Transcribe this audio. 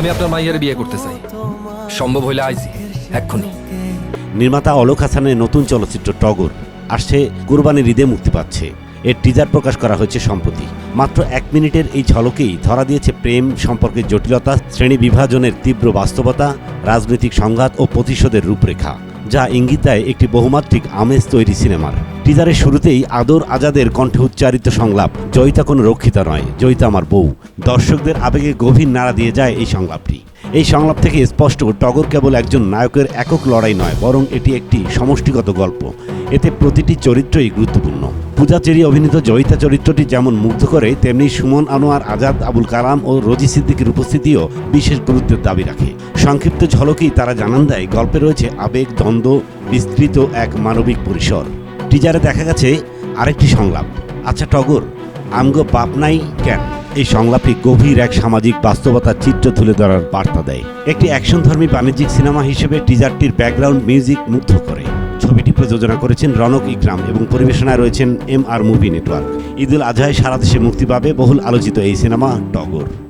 আমি আপনার মাইয়ার বিয়ে করতে চাই। সম্ভব হইলে আইজি, এক্ষুনি। নির্মাতা অলোক হাসানের নতুন চলচ্চিত্র টগর আসছে কুরবানির ঈদে মুক্তি পাচ্ছে। এর টিজার প্রকাশ করা হয়েছে সম্প্রতি। মাত্র এক মিনিটের এই ঝলকেই ধরা দিয়েছে প্রেম, সম্পর্কের জটিলতা, শ্রেণি বিভাজনের তীব্র বাস্তবতা, রাজনৈতিক সংঘাত ও প্রতিশোধের রূপরেখা, যা ইঙ্গিত দেয় একটি বহুমাত্রিক আমেজ তৈরি সিনেমার। টিজারের শুরুতেই আদর আজাদের কণ্ঠে উচ্চারিত সংলাপ, জয়িতা কোনো রক্ষিতা নয়, জয়িতা আমার বউ। দর্শকদের আবেগে গভীর নাড়া দিয়ে যায় এই সংলাপটি। এই সংলাপ থেকে স্পষ্ট, টগর কেবল একজন নায়কের একক লড়াই নয়, বরং এটি একটি সমষ্টিগত গল্প। এতে প্রতিটি চরিত্রই গুরুত্বপূর্ণ। পূজা চেরি অভিনীত জয়িতা চরিত্রটি যেমন মুগ্ধ করে, তেমনি সুমন আনোয়ার, আজাদ, আবুল কালাম ও রোজি সিদ্দিকের উপস্থিতিও বিশেষ গুরুত্বের দাবি রাখে। সংক্ষিপ্ত ঝলকেই তারা জানান দেয়, গল্পে রয়েছে আবেগ, দ্বন্দ্ব, বিস্তৃত এক মানবিক পরিসর। টিজারে দেখা গেছে আরেকটি সংলাপ। আচ্ছা টগর, আমগো বাপ নাই কেন? এই সংলাপটি গভীর এক সামাজিক বাস্তবতার চিত্র তুলে ধরার বার্তা দেয়। একটি অ্যাকশনধর্মী বাণিজ্যিক সিনেমা হিসেবে টিজারটির ব্যাকগ্রাউন্ড মিউজিক মুগ্ধ করে। ছবিটি প্রযোজনা করেছেন রনক ইকরাম এবং পরিবেশনায় রয়েছেন এম আর মুভি নেটওয়ার্ক। ঈদুল আজহায় সারা দেশে মুক্তি পাবে বহুল আলোচিত এই সিনেমা, টগর।